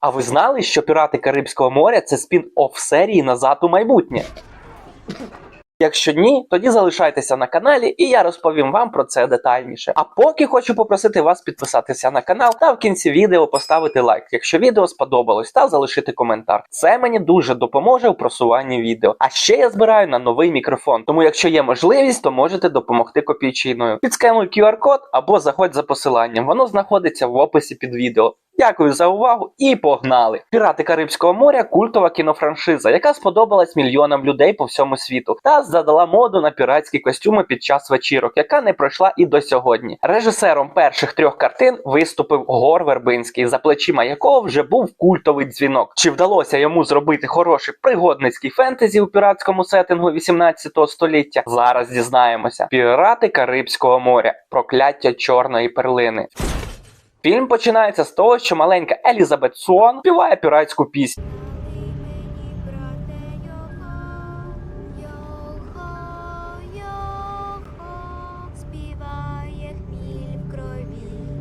А ви знали, що пірати Карибського моря це спін-офф серії назад у майбутнє? Якщо ні, тоді залишайтеся на каналі і я розповім вам про це детальніше. А поки хочу попросити вас підписатися на канал та в кінці відео поставити лайк, якщо відео сподобалось, та залишити коментар. Це мені дуже допоможе у просуванні відео. А ще я збираю на новий мікрофон. Тому, якщо є можливість, то можете допомогти копійчиною. Підскануй QR-код або заходь за посиланням. Воно знаходиться в описі під відео. Дякую за увагу і погнали! Пірати Карибського моря культова кінофраншиза, яка сподобалась мільйонам людей по всьому світу, та задала моду на піратські костюми під час вечірок, яка не пройшла і до сьогодні. Режисером перших трьох картин виступив Гор Вербинський, за плечима якого вже був культовий дзвінок. Чи вдалося йому зробити хороший пригодницький фентезі у піратському сеттингу 18 століття? Зараз дізнаємося. Пірати Карибського моря, прокляття чорної перлини. Фільм починається з того, що маленька Елізабет Суан співає піратську пісню.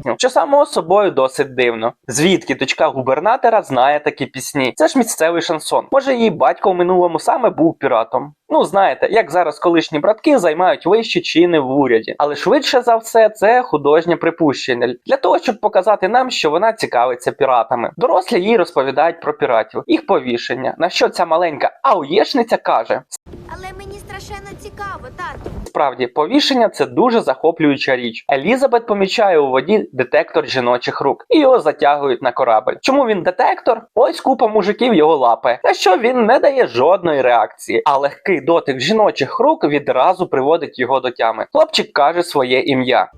Крові. що само собою досить дивно. Звідки дочка губернатора знає такі пісні? Це ж місцевий шансон. Може, її батько в минулому саме був піратом. Ну, знаєте, як зараз колишні братки займають вищі чини в уряді, але швидше за все це художнє припущення для того, щоб показати нам, що вона цікавиться піратами. Дорослі їй розповідають про піратів, їх повішення. На що ця маленька ауєшниця каже: Але мені страшенно цікаво, тату. Справді, повішення це дуже захоплююча річ. Елізабет помічає у воді детектор жіночих рук і його затягують на корабль. Чому він детектор? Ось купа мужиків його лапає, на що він не дає жодної реакції. А легкий дотик жіночих рук відразу приводить його до тями. Хлопчик каже своє ім'я.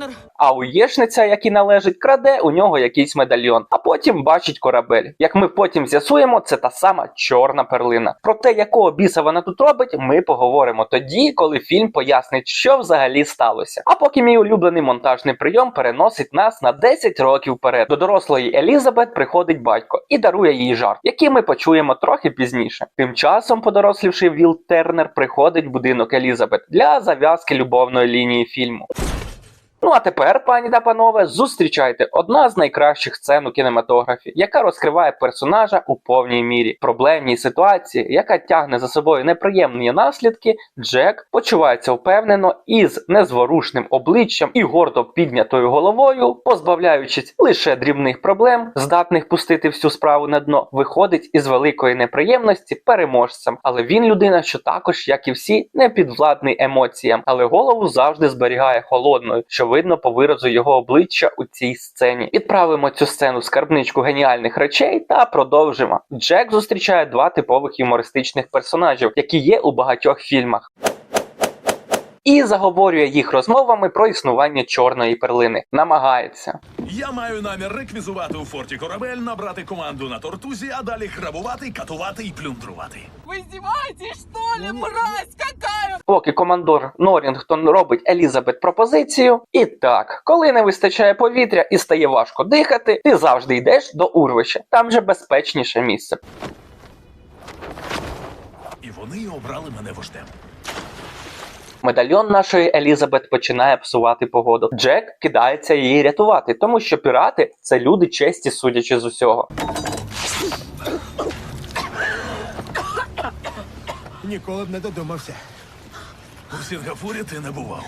Тернер. А уєшниця, який належить, краде у нього якийсь медальйон, а потім бачить корабель. Як ми потім з'ясуємо, це та сама чорна перлина. Про те, якого біса вона тут робить, ми поговоримо тоді, коли фільм пояснить, що взагалі сталося. А поки мій улюблений монтажний прийом переносить нас на 10 років вперед. До дорослої Елізабет приходить батько і дарує їй жарт, який ми почуємо трохи пізніше. Тим часом, подорослівший Віл Тернер приходить в будинок Елізабет для зав'язки любовної лінії фільму. Ну а тепер, пані та панове, зустрічайте одна з найкращих сцен у кінематографі, яка розкриває персонажа у повній мірі. Проблемній ситуації, яка тягне за собою неприємні наслідки, Джек почувається впевнено і з незворушним обличчям і гордо піднятою головою, позбавляючись лише дрібних проблем, здатних пустити всю справу на дно, виходить із великої неприємності переможцем. Але він людина, що також, як і всі, не підвладний емоціям, але голову завжди зберігає холодною, що видно по виразу його обличчя у цій сцені. Відправимо цю сцену в скарбничку геніальних речей та продовжимо. Джек зустрічає два типових юмористичних персонажів, які є у багатьох фільмах. І заговорює їх розмовами про існування чорної перлини. Намагається. Я маю намір реквізувати у форті корабель, набрати команду на тортузі, а далі грабувати, катувати і плюндрувати. Вы издеваетесь, что ли, мразь какая? Поки командор Норрінгтон робить Елізабет пропозицію. І так, коли не вистачає повітря і стає важко дихати, ти завжди йдеш до урвища. Там же безпечніше місце. І вони обрали мене вождем. Медальйон нашої Елізабет починає псувати погоду. Джек кидається її рятувати, тому що пірати це люди честі, судячи з усього. Ніколи б не додумався. У Сінгапурі ти не бував.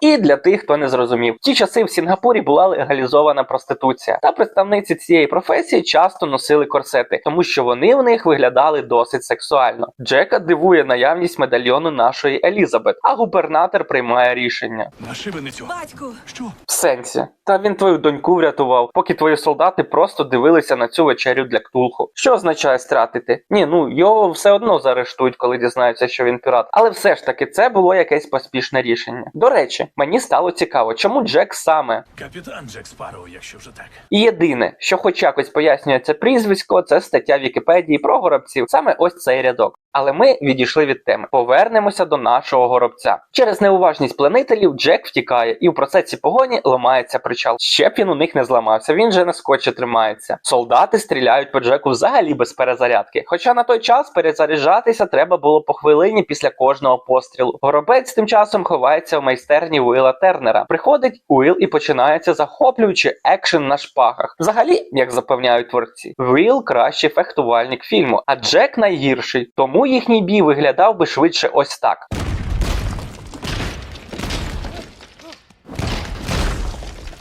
І для тих, хто не зрозумів, в ті часи в Сінгапурі була легалізована проституція, та представниці цієї професії часто носили корсети, тому що вони в них виглядали досить сексуально. Джека дивує наявність медальйону нашої Елізабет, а губернатор приймає рішення. На шибеницю. Батьку, Що? В сенсі, та він твою доньку врятував, поки твої солдати просто дивилися на цю вечерю для ктулху. Що означає стратити? Ні, ну його все одно заарештують, коли дізнаються, що він пірат. Але все ж таки це було якесь поспішне рішення. До речі, мені стало цікаво, чому Джек саме. Капітан Джек Спарроу, якщо вже так. І єдине, що хоч якось пояснює це прізвисько, це стаття Вікіпедії про горобців, саме ось цей рядок. Але ми відійшли від теми. Повернемося до нашого горобця. Через неуважність пленителів Джек втікає, і в процесі погоні ламається причал. Ще б він у них не зламався, він же на скотчі тримається. Солдати стріляють по Джеку взагалі без перезарядки. Хоча на той час перезаряджатися треба було по хвилині після кожного пострілу. Горобець тим часом ховається в майстерні Уіла Тернера. Приходить Уіл і починається захоплюючий екшен на шпагах. Взагалі, як запевняють творці, Уіл кращий фехтувальник фільму, а Джек найгірший. Тому їхній бій виглядав би швидше ось так.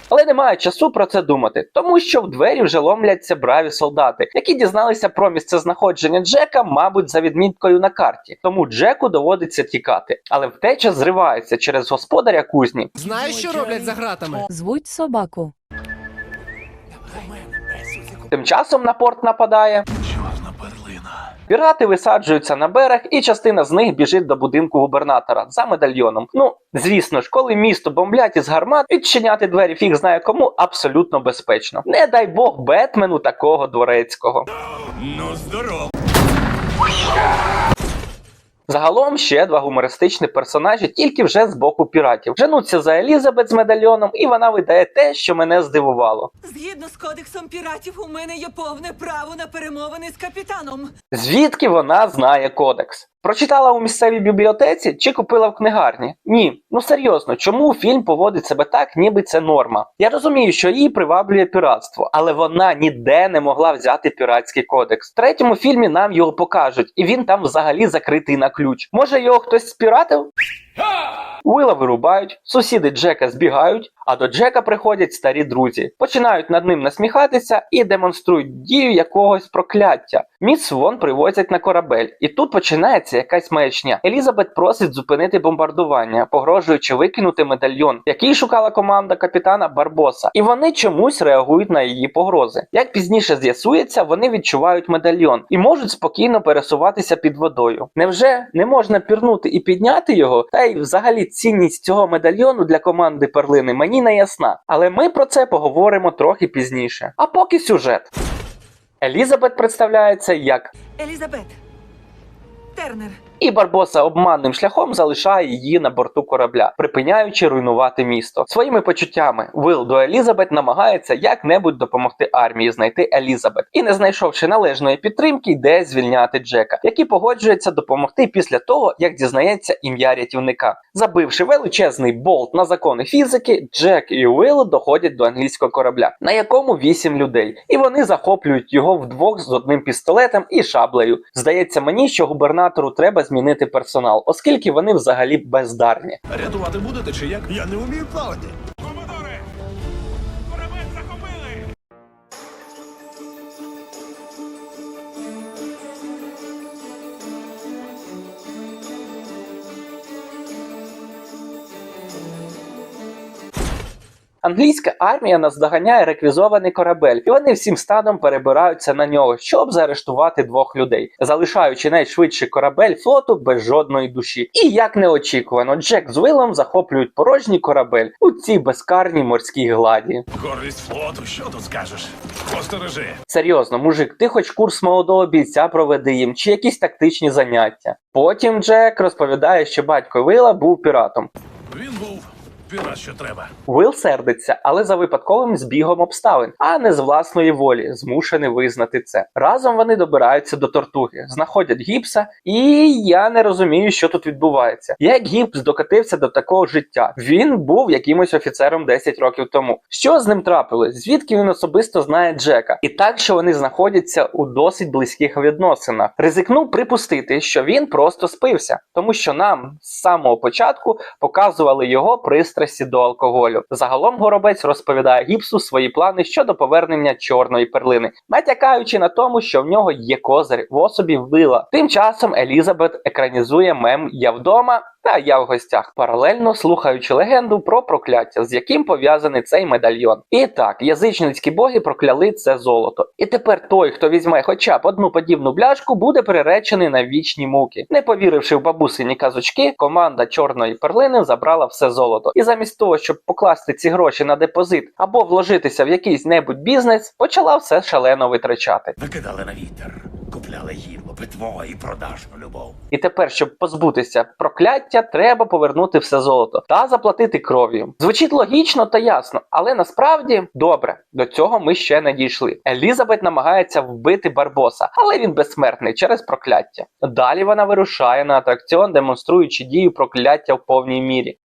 Але немає часу про це думати, тому що в двері вже ломляться браві солдати, які дізналися про місцезнаходження Джека, мабуть, за відміткою на карті. Тому Джеку доводиться тікати. Але втеча зривається через господаря кузні. Знаєш, що роблять за гратами? Звуть собаку. Тим часом на порт нападає. Пірати висаджуються на берег, і частина з них біжить до будинку губернатора за медальйоном. Ну, звісно ж, коли місто бомблять із гармат, відчиняти двері фіг знає кому абсолютно безпечно. Не дай Бог Бетмену такого дворецького. Ну, здоров. Загалом ще два гумористичні персонажі, тільки вже з боку піратів. Женуться за Елізабет з медальйоном, і вона видає те, що мене здивувало. Згідно з кодексом піратів, у мене є повне право на перемовини з капітаном. Звідки вона знає кодекс? Прочитала у місцевій бібліотеці чи купила в книгарні? Ні. Ну серйозно, чому фільм поводить себе так, ніби це норма? Я розумію, що її приваблює піратство, але вона ніде не могла взяти піратський кодекс. В третьому фільмі нам його покажуть, і він там взагалі закритий на ключ. Може його хтось спіратив? Уила вирубають, сусіди Джека збігають, а до Джека приходять старі друзі, починають над ним насміхатися і демонструють дію якогось прокляття. Міс Вон привозять на корабель, і тут починається якась маячня. Елізабет просить зупинити бомбардування, погрожуючи викинути медальйон, який шукала команда капітана Барбоса, і вони чомусь реагують на її погрози. Як пізніше з'ясується, вони відчувають медальйон і можуть спокійно пересуватися під водою. Невже не можна пірнути і підняти його? Та й взагалі цінність цього медальйону для команди перлини мені не ясна. Але ми про це поговоримо трохи пізніше. А поки сюжет. Елізабет представляється як Елізабет. Тернер. І Барбоса обманним шляхом залишає її на борту корабля, припиняючи руйнувати місто. Своїми почуттями Вил до Елізабет намагається як-небудь допомогти армії знайти Елізабет, і, не знайшовши належної підтримки, йде звільняти Джека, який погоджується допомогти після того, як дізнається ім'я рятівника. Забивши величезний болт на закони фізики, Джек і Уилл доходять до англійського корабля, на якому вісім людей, і вони захоплюють його вдвох з одним пістолетом і шаблею. Здається мені, що губернатору треба змінити персонал, оскільки вони взагалі бездарні. Рятувати будете чи як? Я не вмію плавати. Англійська армія наздоганяє реквізований корабель, і вони всім станом перебираються на нього, щоб заарештувати двох людей, залишаючи найшвидший корабель флоту без жодної душі. І як неочікувано, Джек з Вилом захоплюють порожній корабель у цій безкарній морській гладі. Гордість флоту, що тут скажеш? Постережи. Серйозно, мужик, ти хоч курс молодого бійця проведи їм чи якісь тактичні заняття. Потім Джек розповідає, що батько Вила був піратом. Він був що треба. Уилл сердиться, але за випадковим збігом обставин, а не з власної волі, змушений визнати це. Разом вони добираються до тортуги, знаходять гіпса, і я не розумію, що тут відбувається. Як гіпс докатився до такого життя? Він був якимось офіцером 10 років тому. Що з ним трапилось? Звідки він особисто знає Джека? І так, що вони знаходяться у досить близьких відносинах. Ризикнув припустити, що він просто спився, тому що нам з самого початку показували його пристрасті до алкоголю. Загалом горобець розповідає гіпсу свої плани щодо повернення чорної перлини, натякаючи на тому, що в нього є козир в особі вила. Тим часом Елізабет екранізує мем Я вдома. Та я в гостях, паралельно слухаючи легенду про прокляття, з яким пов'язаний цей медальйон. І так, язичницькі боги прокляли це золото. І тепер той, хто візьме хоча б одну подібну бляшку, буде приречений на вічні муки. Не повіривши в бабусині казочки, команда чорної перлини забрала все золото. І замість того, щоб покласти ці гроші на депозит або вложитися в якийсь небудь бізнес, почала все шалено витрачати. Викидали на вітер. купляли їдло, питво і продажну любов. І тепер, щоб позбутися прокляття, треба повернути все золото та заплатити кров'ю. Звучить логічно та ясно, але насправді добре, до цього ми ще не дійшли. Елізабет намагається вбити Барбоса, але він безсмертний через прокляття. Далі вона вирушає на атракціон, демонструючи дію прокляття в повній мірі.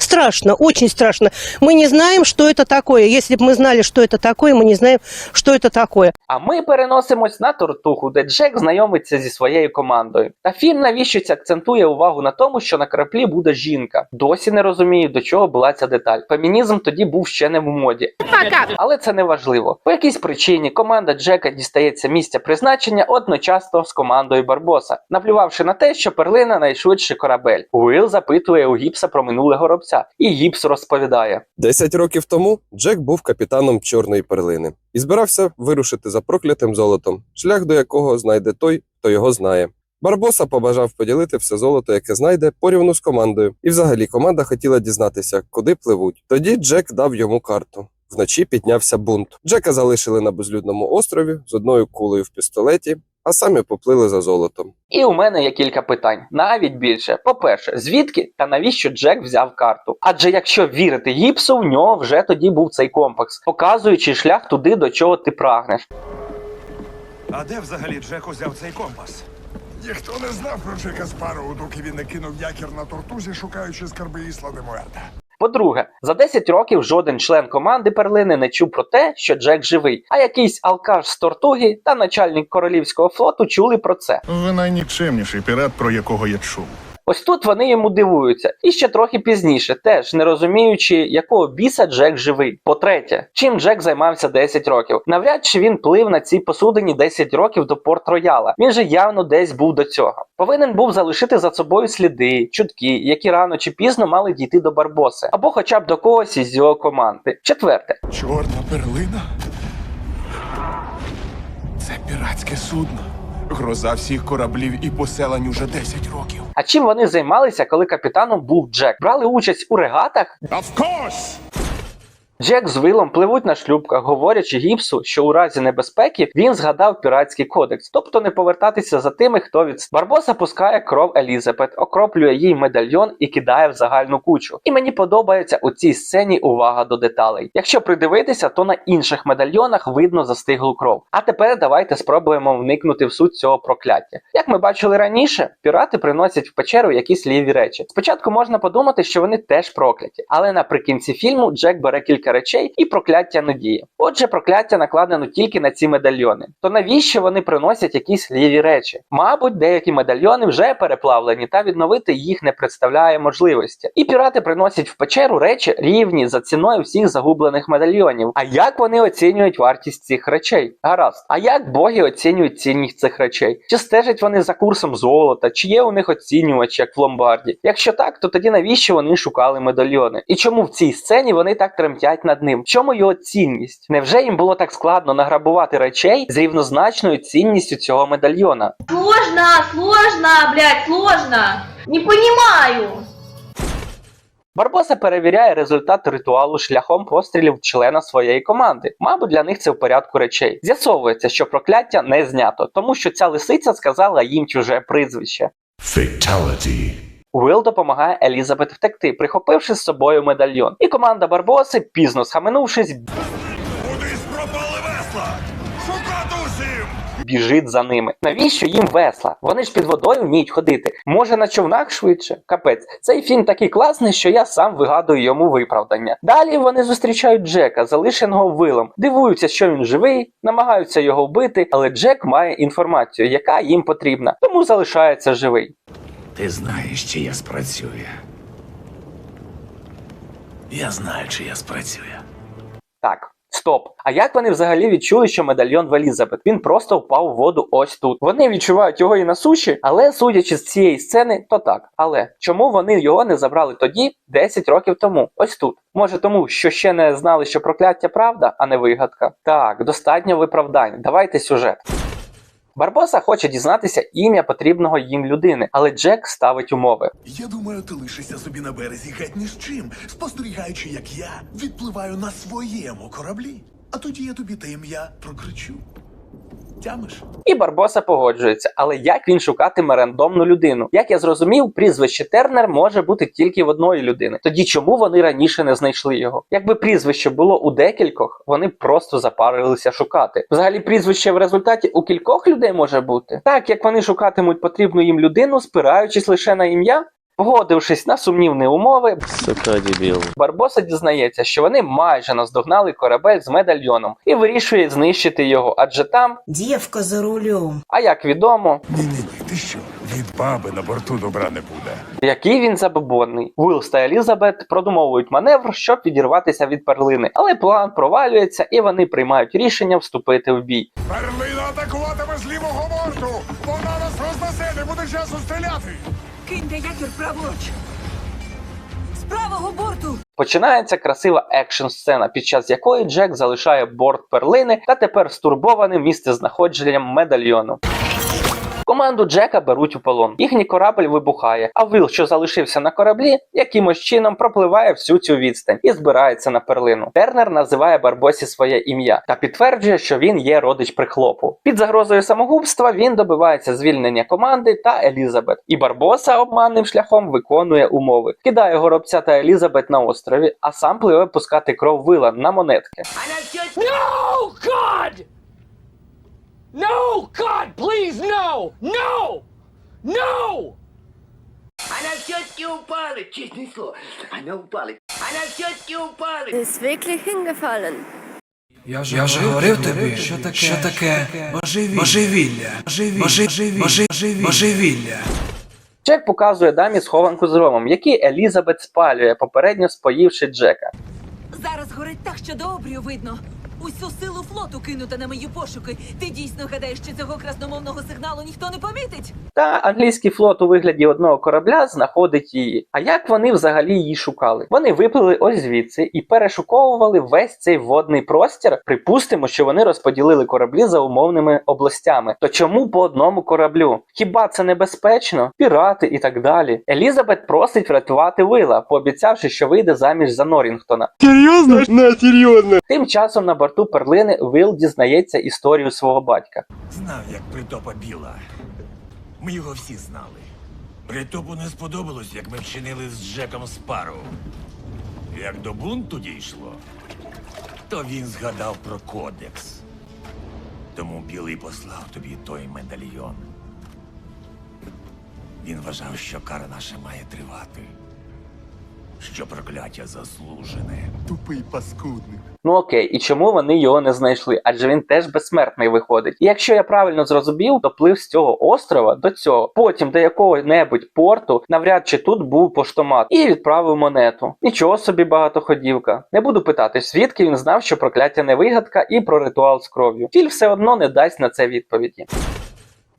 Страшно, очень страшно. Мы не знаем, что это такое. Если бы мы знали, что это такое, мы не знаем, что это такое. А ми переносимось на тортуху, де Джек знайомиться зі своєю командою. Та фільм навіщось акцентує увагу на тому, що на кораблі буде жінка. Досі не розумію, до чого була ця деталь. Фемінізм тоді був ще не в моді. Але це не важливо. По якійсь причині команда Джека дістається місця призначення одночасно з командою Барбоса, наплювавши на те, що перлина найшвидший корабель. Уилл запитує у гіпса про минуле горобця, і гіпс розповідає. Десять років тому Джек був капітаном чорної перлини і збирався вирушити за проклятим золотом, шлях до якого знайде той, хто його знає. Барбоса побажав поділити все золото, яке знайде, порівну з командою, і взагалі команда хотіла дізнатися, куди пливуть. Тоді Джек дав йому карту. Вночі піднявся бунт. Джека залишили на безлюдному острові з одною кулею в пістолеті, а самі поплили за золотом. І у мене є кілька питань, навіть більше. По-перше, звідки та навіщо Джек взяв карту? Адже якщо вірити гіпсу, в нього вже тоді був цей комплекс, показуючи шлях туди, до чого ти прагнеш. А де взагалі Джек узяв цей компас? Ніхто не знав про Джека Спароу, доки він не кинув якір на тортузі, шукаючи скарби Ісла де Муерта. По-друге, за 10 років жоден член команди Перлини не чув про те, що Джек живий, а якийсь алкаш з Тортуги та начальник королівського флоту чули про це. Ви найнікчемніший пірат, про якого я чув. Ось тут вони йому дивуються, і ще трохи пізніше, теж не розуміючи, якого біса Джек живий. По-третє, чим Джек займався 10 років. Навряд чи він плив на цій посудині 10 років до Порт Рояла. Він же явно десь був до цього. Повинен був залишити за собою сліди, чутки, які рано чи пізно мали дійти до Барбоси, або хоча б до когось із його команди. Четверте, Чорна перлина? Це піратське судно. Гроза всіх кораблів і поселень уже 10 років. а чим вони займалися, коли капітаном був Джек? Брали участь у регатах? Of course! Джек з Вилом пливуть на шлюпках, говорячи гіпсу, що у разі небезпеки він згадав піратський кодекс, тобто не повертатися за тими, хто від Барбоса пускає кров Елізабет, окроплює їй медальйон і кидає в загальну кучу. І мені подобається у цій сцені увага до деталей. Якщо придивитися, то на інших медальйонах видно застиглу кров. А тепер давайте спробуємо вникнути в суть цього прокляття. Як ми бачили раніше, пірати приносять в печеру якісь ліві речі. Спочатку можна подумати, що вони теж прокляті, але наприкінці фільму Джек бере кілька речей і прокляття не діє. Отже, прокляття накладено тільки на ці медальйони. То навіщо вони приносять якісь ліві речі? Мабуть, деякі медальйони вже переплавлені, та відновити їх не представляє можливості. І пірати приносять в печеру речі рівні за ціною всіх загублених медальйонів. А як вони оцінюють вартість цих речей? Гаразд, а як боги оцінюють цінність цих речей? Чи стежать вони за курсом золота, чи є у них оцінювач, як в ломбарді? Якщо так, то тоді навіщо вони шукали медальйони? І чому в цій сцені вони так тремтять над ним? В чому його цінність? Невже їм було так складно награбувати речей з рівнозначною цінністю цього медальйона? Сложно, сложно, блядь, сложно. Не понимаю. Барбоса перевіряє результат ритуалу шляхом пострілів члена своєї команди. Мабуть, для них це в порядку речей. З'ясовується, що прокляття не знято, тому що ця лисиця сказала їм чуже прізвище. Fatality. Уилл допомагає Елізабет втекти, прихопивши з собою медальйон. І команда Барбоси, пізно схаменувшись, Кудись пропали весла! Шукати усім! біжить за ними. Навіщо їм весла? Вони ж під водою вміють ходити. Може на човнах швидше? Капець, цей фільм такий класний, що я сам вигадую йому виправдання. Далі вони зустрічають Джека, залишеного вилом, дивуються, що він живий, намагаються його вбити, але Джек має інформацію, яка їм потрібна, тому залишається живий. Ти знаєш, чи я спрацюю. Я знаю, чи я спрацюю. Так. Стоп. А як вони взагалі відчули, що медальйон в Елізабет? Він просто впав у воду ось тут. Вони відчувають його і на суші, але судячи з цієї сцени, то так. Але чому вони його не забрали тоді, 10 років тому? Ось тут. Може тому, що ще не знали, що прокляття правда, а не вигадка. Так, достатньо виправдань. Давайте сюжет. Барбоса хоче дізнатися ім'я потрібного їм людини, але Джек ставить умови. Я думаю, ти лишишся собі на березі геть ні з чим, спостерігаючи, як я відпливаю на своєму кораблі. А тоді я тобі те ім'я прокричу. Тямиш? І Барбоса погоджується, але як він шукатиме рандомну людину? Як я зрозумів, прізвище Тернер може бути тільки в одної людини. Тоді чому вони раніше не знайшли його? Якби прізвище було у декількох, вони просто запарилися шукати. Взагалі, прізвище в результаті у кількох людей може бути. Так як вони шукатимуть потрібну їм людину, спираючись лише на ім'я. Погодившись на сумнівні умови, Барбоса дізнається, що вони майже наздогнали корабель з медальйоном і вирішує знищити його, адже там, Дівка за рулем. а як відомо, Ні-ні-ні, ти що? Від баби на борту добра не буде. який він забобонний. Уилс та Елізабет продумовують маневр, щоб відірватися від перлини, але план провалюється і вони приймають рішення вступити в бій. Перлина атакуватиме з лівого борту! Вона нас рознесе, не буде часу стріляти! Киньте якір праворуч. З правого борту. Починається красива екшн сцена, під час якої Джек залишає борт перлини та тепер стурбований місцезнаходженням медальйону. Команду Джека беруть у полон. Їхній корабль вибухає, а Вил, що залишився на кораблі, якимось чином пропливає всю цю відстань і збирається на перлину. Тернер називає Барбосі своє ім'я та підтверджує, що він є родич прихлопу. Під загрозою самогубства він добивається звільнення команди та Елізабет. І Барбоса обманним шляхом виконує умови, кидає горобця та Елізабет на острові, а сам пливе пускати кров вила на монетки. Ist wirklich hingefallen. Я ж, я ж говорив тобі, що таке, що таке? Божевілля, божевілля, божевілля, божевілля, божевілля. Джек показує дамі схованку з ромом, який Елізабет спалює, попередньо споївши Джека. Зараз горить так, що до обрію видно. Усю силу флоту кинута на мої пошуки. Ти дійсно гадаєш, що цього красномовного сигналу ніхто не помітить? Та англійський флот у вигляді одного корабля знаходить її. А як вони взагалі її шукали? Вони виплили ось звідси і перешуковували весь цей водний простір. Припустимо, що вони розподілили кораблі за умовними областями. То чому по одному кораблю? Хіба це небезпечно? Пірати і так далі. Елізабет просить врятувати вила, пообіцявши, що вийде заміж за Норінгтона. Серйозно? Не, серйозно. Тим часом на борту перлини Вил дізнається історію свого батька. Знав, як притопа біла. Ми його всі знали. Притопу не сподобалось, як ми вчинили з Джеком Спарроу. Як до бунту дійшло, то він згадав про кодекс. Тому білий послав тобі той медальйон. Він вважав, що кара наша має тривати. Що прокляття заслужене. Тупий паскудник. Ну окей, і чому вони його не знайшли? Адже він теж безсмертний виходить. І якщо я правильно зрозумів, то плив з цього острова до цього, потім до якого-небудь порту, навряд чи тут був поштомат, і відправив монету. Нічого собі багатоходівка. Не буду питати, звідки він знав, що прокляття не вигадка і про ритуал з кров'ю. Філь все одно не дасть на це відповіді.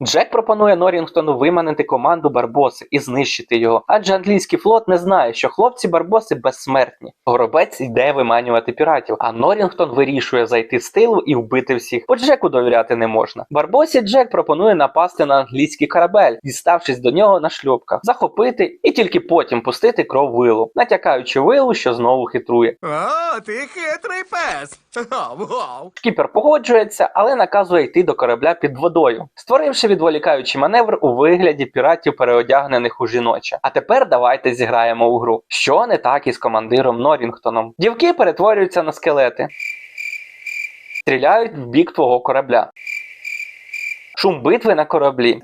Джек пропонує Норінгтону виманити команду Барбоси і знищити його, адже англійський флот не знає, що хлопці Барбоси безсмертні. Горобець йде виманювати піратів, а Норінгтон вирішує зайти з тилу і вбити всіх, бо Джеку довіряти не можна. Барбосі Джек пропонує напасти на англійський корабель, діставшись до нього на шлюпках, захопити і тільки потім пустити кров вилу, натякаючи вилу, що знову хитрує. О, ти хитрий пес. Шкіпер погоджується, але наказує йти до корабля під водою, створивши відволікаючий маневр у вигляді піратів, переодягнених у жіноче. А тепер давайте зіграємо у гру. Що не так із командиром Норінгтоном? Дівки перетворюються на скелети, стріляють в бік твого корабля. Шум битви на кораблі.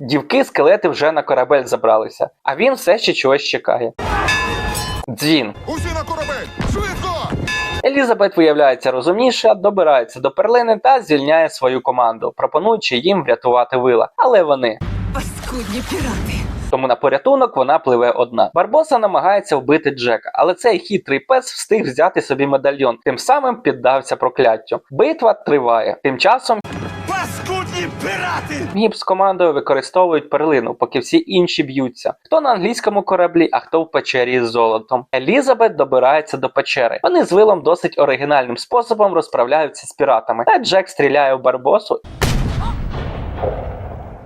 Дівки скелети вже на корабель забралися, а він все ще чогось чекає. Дзвін. Усі на корабель! Елізабет виявляється розумніша, добирається до перлини та звільняє свою команду, пропонуючи їм врятувати вила. Але вони. Паскудні пірати. Тому на порятунок вона пливе одна. Барбоса намагається вбити Джека, але цей хитрий пес встиг взяти собі медальйон, тим самим піддався прокляттю. Битва триває. Тим часом пірати! Гіб з командою використовують перлину, поки всі інші б'ються. Хто на англійському кораблі, а хто в печері з золотом. Елізабет добирається до печери. Вони з Вилом досить оригінальним способом розправляються з піратами. Та Джек стріляє в Барбосу.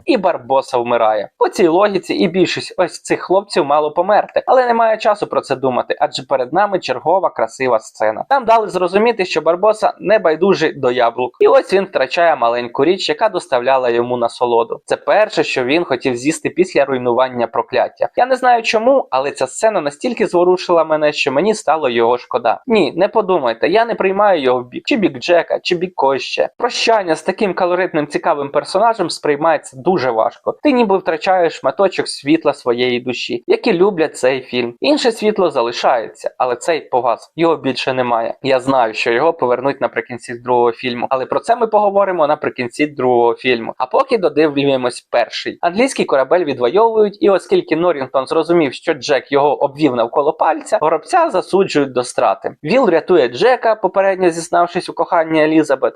І Барбоса вмирає. По цій логіці і більшість ось цих хлопців мало померти, але немає часу про це думати, адже перед нами чергова красива сцена. Нам дали зрозуміти, що Барбоса не байдужий до яблук, і ось він втрачає маленьку річ, яка доставляла йому насолоду. Це перше, що він хотів з'їсти після руйнування прокляття. Я не знаю чому, але ця сцена настільки зворушила мене, що мені стало його шкода. Ні, не подумайте, я не приймаю його в бік, чи бік Джека, чи бік Коще. Прощання з таким калоритним цікавим персонажем сприймається дуже важко. Ти ніби втрачаєш шматочок світла своєї душі, які люблять цей фільм. Інше світло залишається, але цей погас. Його більше немає. Я знаю, що його повернуть наприкінці другого фільму, але про це ми поговоримо наприкінці другого фільму. А поки додивлюємось перший. Англійський корабель відвоюють, і оскільки Норрінгтон зрозумів, що Джек його обвів навколо пальця, горобця засуджують до страти. Віл рятує Джека, попередньо зізнавшись у коханні Елізабет.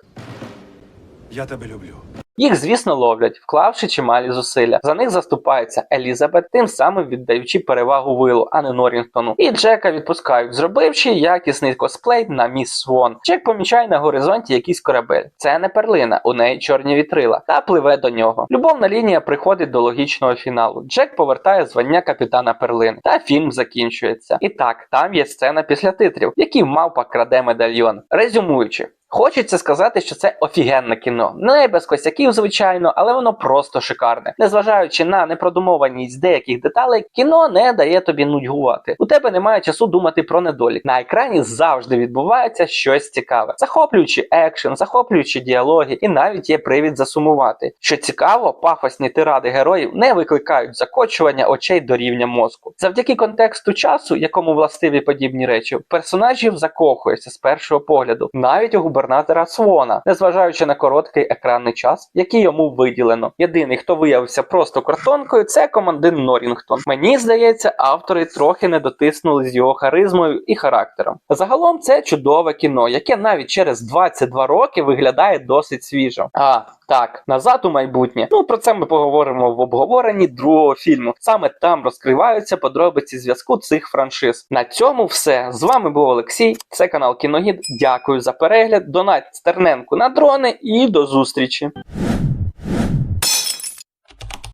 Я тебе люблю. Їх, звісно, ловлять, вклавши чималі зусилля. За них заступається Елізабет, тим самим віддаючи перевагу Вилу, а не Норрінгтону. І Джека відпускають, зробивши якісний косплей на міс Свон. Джек помічає на горизонті якийсь корабель. Це не перлина, у неї чорні вітрила, та пливе до нього. Любовна лінія приходить до логічного фіналу. Джек повертає звання капітана перлини, та фільм закінчується. І так, там є сцена після титрів, які мавпа краде медальйон. Резюмуючи. Хочеться сказати, що це офігенне кіно. Не без косяків, звичайно, але воно просто шикарне. Незважаючи на непродумованість деяких деталей, кіно не дає тобі нудьгувати. У тебе немає часу думати про недолік. На екрані завжди відбувається щось цікаве, захоплюючи екшен, захоплюючи діалоги, і навіть є привід засумувати. Що цікаво, пафосні тиради героїв не викликають закочування очей до рівня мозку. Завдяки контексту часу, якому властиві подібні речі, персонажів закохуєшся з першого погляду, навіть у губернатора Свона, незважаючи на короткий екранний час, який йому виділено. Єдиний, хто виявився просто картонкою, це командир Норрінгтон. Мені здається, автори трохи не дотиснули з його харизмою і характером. Загалом це чудове кіно, яке навіть через 22 роки виглядає досить свіжо. А так, назад у майбутнє. Ну про це ми поговоримо в обговоренні другого фільму. Саме там розкриваються подробиці зв'язку цих франшиз. На цьому все. З вами був Олексій. Це канал Кіногід. Дякую за перегляд. Донать Стерненку на дрони і до зустрічі.